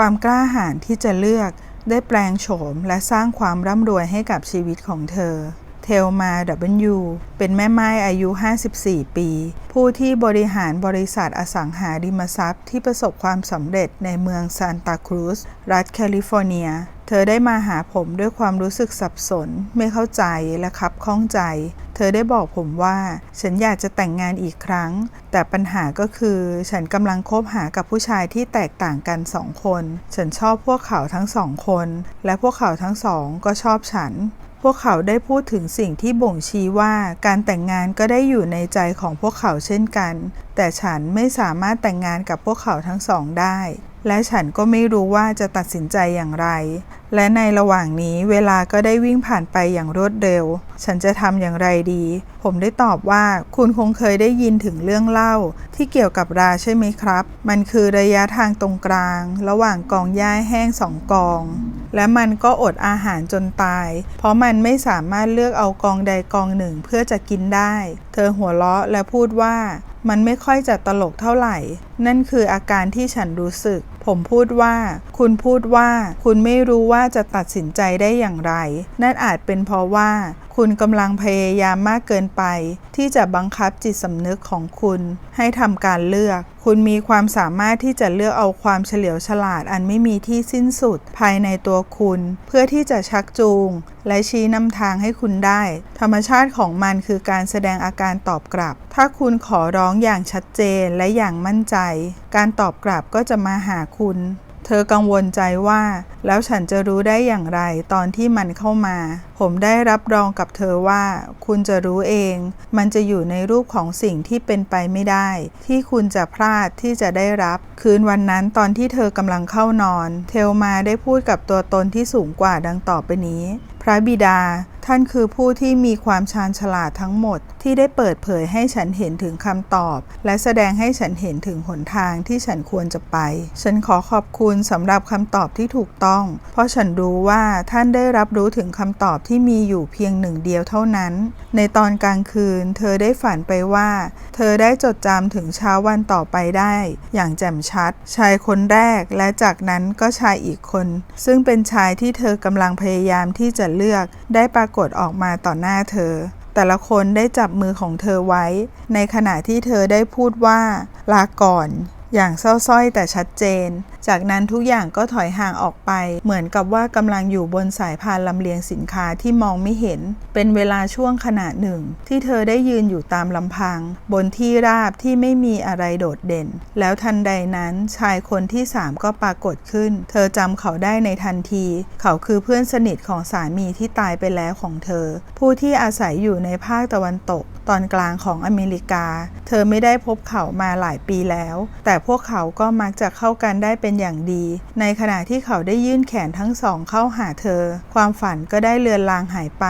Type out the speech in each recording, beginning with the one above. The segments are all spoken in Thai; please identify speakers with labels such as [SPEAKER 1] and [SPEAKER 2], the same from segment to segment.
[SPEAKER 1] ความกล้าหาญที่จะเลือกได้แปลงโฉมและสร้างความร่ำรวยให้กับชีวิตของเธอ เทลมาดับเบิลยูเป็นแม่ไม้อายุ 54 ปี ผู้ที่บริหารบริษัทอสังหาริมทรัพย์ที่ประสบความสำเร็จในเมืองซานตาครูซ รัฐแคลิฟอร์เนีย เธอได้มาหาผมด้วยความรู้สึกสับสน ไม่เข้าใจและคับข้องใจ เธอได้บอกผมว่า ฉันอยากจะแต่งงานอีกครั้ง แต่ปัญหาก็คือ ฉันกำลังคบหากับผู้ชายที่แตกต่างกันสองคน ฉันชอบพวกเขาทั้งสองคน และพวกเขาทั้งสองก็ชอบฉันพวกเขาได้พูดถึงสิ่งที่บ่งชี้ว่าการแต่งงานก็ได้อยู่ในใจของพวกเขาเช่นกัน แต่ฉันไม่สามารถแต่งงานกับพวกเขาทั้งสองได้ และฉันก็ไม่รู้ว่าจะตัดสินใจอย่างไร และในระหว่างนี้เวลาก็ได้วิ่งผ่านไปอย่างรวดเร็ว ฉันจะทำอย่างไรดี ผมได้ตอบว่าคุณคงเคยได้ยินถึงเรื่องเล่า ที่เกี่ยวกับราใช่ไหมครับ มันคือระยะทางตรงกลาง ระหว่างกองหญ้าแห้งสองกอง และมันก็อดอาหารจนตาย เพราะมันไม่สามารถเลือกเอากองใดกองหนึ่งเพื่อจะกินได้ เธอหัวเราะและพูดว่ามันไม่ค่อยจะตลกเท่าไหร่นั่นคืออาการที่ฉันรู้สึก ผมพูดว่า คุณพูดว่า คุณไม่รู้ว่าจะตัดสินใจได้อย่างไร นั่นอาจเป็นเพราะว่า คุณกำลังพยายามมากเกินไป ที่จะบังคับจิตสำนึกของคุณ ให้ทำการเลือก คุณมีความสามารถที่จะเลือกเอาความเฉลียวฉลาดอันไม่มีที่สิ้นสุด ภายในตัวคุณ เพื่อที่จะชักจูง และชี้นำทางให้คุณได้ ธรรมชาติของมันคือการแสดงอาการตอบกลับ ถ้าคุณขอร้องอย่างชัดเจนและอย่างมั่นใจการตอบกลับก็จะมาหาคุณ เธอกังวลใจว่า แล้วฉันจะรู้ได้อย่างไรตอนที่มันเข้ามา ผมได้รับรองกับเธอว่า คุณจะรู้เอง มันจะอยู่ในรูปของสิ่งที่เป็นไปไม่ได้ ที่คุณจะพลาดที่จะได้รับ คืนวันนั้นตอนที่เธอกำลังเข้านอน เทลมาได้พูดกับตัวตนที่สูงกว่าดังต่อไปนี้ พระบิดา ท่านคือผู้ที่มีความชาญฉลาดทั้งหมด ที่ได้เปิดเผยให้ฉันเห็นถึงคำตอบ และแสดงให้ฉันเห็นถึงหนทางที่ฉันควรจะไป ฉันขอขอบคุณสำหรับคำตอบที่ถูกต้อง เพราะฉันรู้ว่าท่านได้รับรู้ถึงคำตอบที่มีอยู่เพียงหนึ่งเดียวเท่านั้น ในตอนกลางคืน เธอได้ฝันไปว่า เธอได้จดจำถึงเช้าวันต่อไปได้ อย่างแจ่มชัด ชายคนแรกและจากนั้นก็ชายอีกคน ซึ่งเป็นชายที่เธอกำลังพยายามที่จะเลือกได้ปรากฏออกมาต่อหน้าเธอ แต่ละคนได้จับมือของเธอไว้ ในขณะที่เธอได้พูดว่า ลาก่อน อย่างเศร้าส้อยแต่ชัดเจน จากนั้นทุกอย่างก็ถอยห่างออกไป เหมือนกับว่ากำลังอยู่บนสายพานลำเลียงสินค้าที่มองไม่เห็น เป็นเวลาช่วงขณะหนึ่ง ที่เธอได้ยืนอยู่ตามลำพัง บนที่ราบที่ไม่มีอะไรโดดเด่น แล้วทันใดนั้นชายคนที่สามก็ปรากฏขึ้น เธอจำเขาได้ในทันที เขาคือเพื่อนสนิทของสามีที่ตายไปแล้วของเธอ ผู้ที่อาศัยอยู่ในภาคตะวันตก ตอนกลางของอเมริกาเธอไม่ได้พบเขามาหลายปีแล้ว แต่พวกเขาก็มักจะเข้ากันได้เป็นอย่างดี ในขณะที่เขาได้ยื่นแขนทั้งสองเข้าหาเธอ ความฝันก็ได้เลือนลางหายไป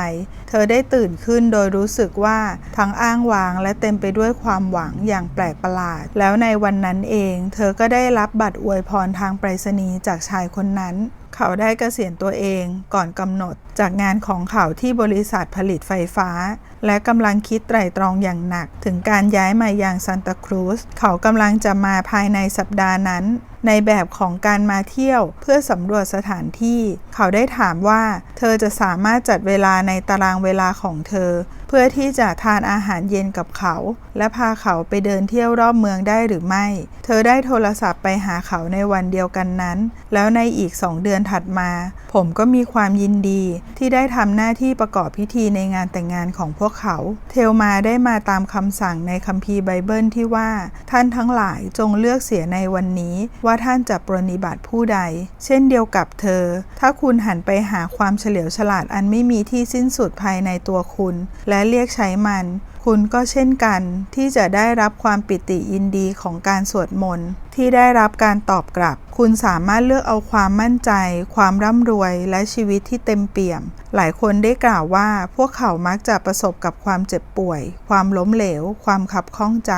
[SPEAKER 1] เธอได้ตื่นขึ้นโดยรู้สึกว่าทั้งอ้างว้างและเต็มไปด้วยความหวังอย่างแปลกประหลาด แล้วในวันนั้นเอง เธอก็ได้รับบัตรอวยพรทางไปรษณีย์จากชายคนนั้น เขาได้เกษียณตัวเองก่อนกำหนดจากงานของเขาที่บริษัทผลิตไฟฟ้า และกำลังคิดไตร่ตรองอย่างหนัก ถึงการย้ายมายังซานตาครูซเขากำลังจะมาภายในสัปดาห์นั้น ในแบบของการมาเที่ยวเพื่อสำรวจสถานที่ เขาได้ถามว่า เธอจะสามารถจัดเวลาในตารางเวลาของเธอเพื่อที่จะทานอาหารเย็นกับเขา และพาเขาไปเดินเที่ยวรอบเมืองได้หรือไม่ เธอได้โทรศัพท์ไปหาเขาในวันเดียวกันนั้น แล้วในอีกสองเดือนถัดมา ผมก็มีความยินดีที่ได้ทำหน้าที่ประกอบพิธีในงานแต่งงานของพวกเขา เทลมาได้มาตามคำสั่งในคัมภีร์ไบเบิลที่ว่า ท่านทั้งหลายจงเลือกเสียในวันนี้ว่าท่านจะปรนนิบัติผู้ใด เช่นเดียวกับเธอ ถ้าคุณหันไปหาความเฉลียวฉลาดอันไม่มีที่สิ้นสุดภายในตัวคุณ และและเรียกใช้มัน คุณก็เช่นกัน ที่จะได้รับความปิติยินดีของการสวดมนต์ที่ได้รับการตอบกลับ คุณสามารถเลือกเอาความมั่นใจ ความร่ำรวยและชีวิตที่เต็มเปี่ยม หลายคนได้กล่าวว่าพวกเขามักจะประสบกับความเจ็บป่วย ความล้มเหลว ความขับข้องใจ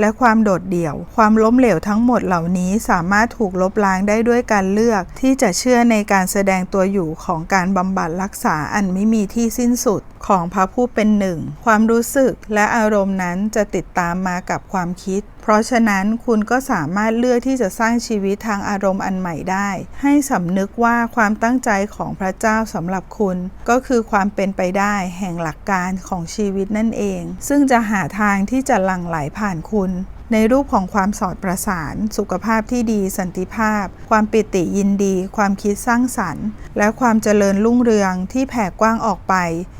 [SPEAKER 1] และความโดดเดี่ยว ความล้มเหลวทั้งหมดเหล่านี้สามารถถูกลบล้างได้ด้วยการเลือก ที่จะเชื่อในการแสดงตัวอยู่ของการบำบัดรักษาอันไม่มีที่สิ้นสุดของพระผู้เป็นหนึ่ง ความรู้สึกและอารมณ์นั้นจะติดตามมากับความคิด เพราะฉะนั้นคุณก็สามารถเลือกที่จะสร้างชีวิตทางอารมณ์อันใหม่ได้ ให้สำนึกว่าความตั้งใจของพระเจ้าสำหรับคุณ ก็คือความเป็นไปได้แห่งหลักการของชีวิตนั่นเอง ซึ่งจะหาทางที่จะหลั่งไหลผ่านคุณ ในรูปของความสอดประสาน สุขภาพที่ดี สันติภาพ ความปิติยินดี ความคิดสร้างสรรค์ และความเจริญรุ่งเรืองที่แผ่กว้างออกไป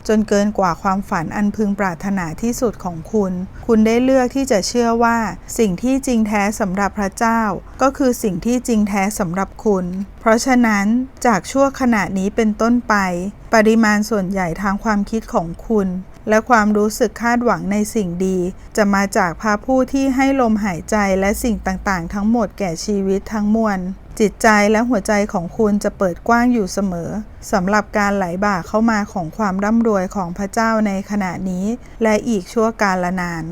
[SPEAKER 1] จนเกินกว่าความฝันอันพึงปรารถนาที่สุดของคุณ คุณได้เลือกที่จะเชื่อว่า สิ่งที่จริงแท้สำหรับพระเจ้า ก็คือสิ่งที่จริงแท้สำหรับคุณ เพราะฉะนั้นจากชั่วขณะนี้เป็นต้นไป ปริมาณส่วนใหญ่ทางความคิดของคุณ และความรู้สึกคาดหวังในสิ่งดี จะมาจากพระผู้ที่ให้ลมหายใจและสิ่งต่างๆ ทั้งหมดแก่ชีวิตทั้งมวล จิตใจและหัวใจของคุณจะเปิดกว้างอยู่เสมอสำหรับการไหลบ่าเข้ามาของความร่ำรวยของพระเจ้าในขณะนี้ และอีกชั่วกาลนาน